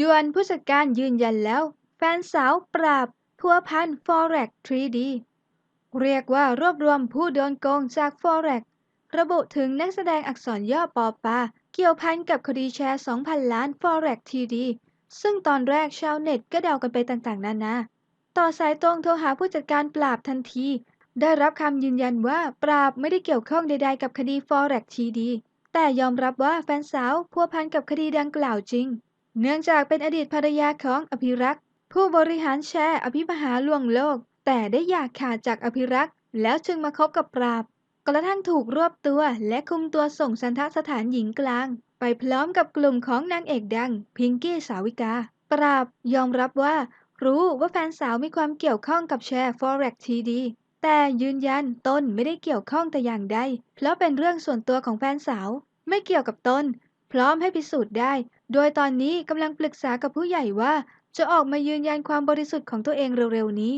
ด่วนผู้จัดการยืนยันแล้ว แฟนสาวปราบพัวพัน Forex 3D เรียกว่ารวบรวมผู้โดนโกงจาก Forex ระบุถึงนักแสดงอักษรย่อปอปา เกี่ยวพันกับคดีแชร์ 2,000 ล้าน Forex TD ซึ่งตอนแรกชาวเน็ตก็เดากันไปต่างๆ นานา ต่อสายตรงโทรหาผู้จัดการปราบทันที ได้รับคำยืนยันว่าปราบไม่ได้เกี่ยวข้องใดๆกับคดี Forex TD แต่ยอมรับว่าแฟนสาวพัวพันกับคดีดังกล่าวจริง เนื่องจากเป็นอดีตภรรยาของอภิรักษ์ ผู้บริหารแชร์อภิมหาลวงโลก แต่ได้อยากขาดจากอภิรักษ์ แล้วจึงมาคบกับปราบ กระทั่งถูกรวบตัวและคุมตัวส่งสันทสถานหญิงกลาง ไปพร้อมกับกลุ่มของนางเอกดัง พิงกี้สาวิกา ปราบยอมรับว่า รู้ว่าแฟนสาวมีความเกี่ยวข้องกับแชร์ Forex TD แต่ยืนยันตนไม่ได้เกี่ยวข้องแต่อย่างใด เพราะเป็นเรื่องส่วนตัวของแฟนสาว ไม่เกี่ยวกับตน พร้อมให้พิสูจน์ได้ โดยตอนนี้กำลังปรึกษากับผู้ใหญ่ว่าจะออกมายืนยันความบริสุทธิ์ของตัวเองเร็วๆนี้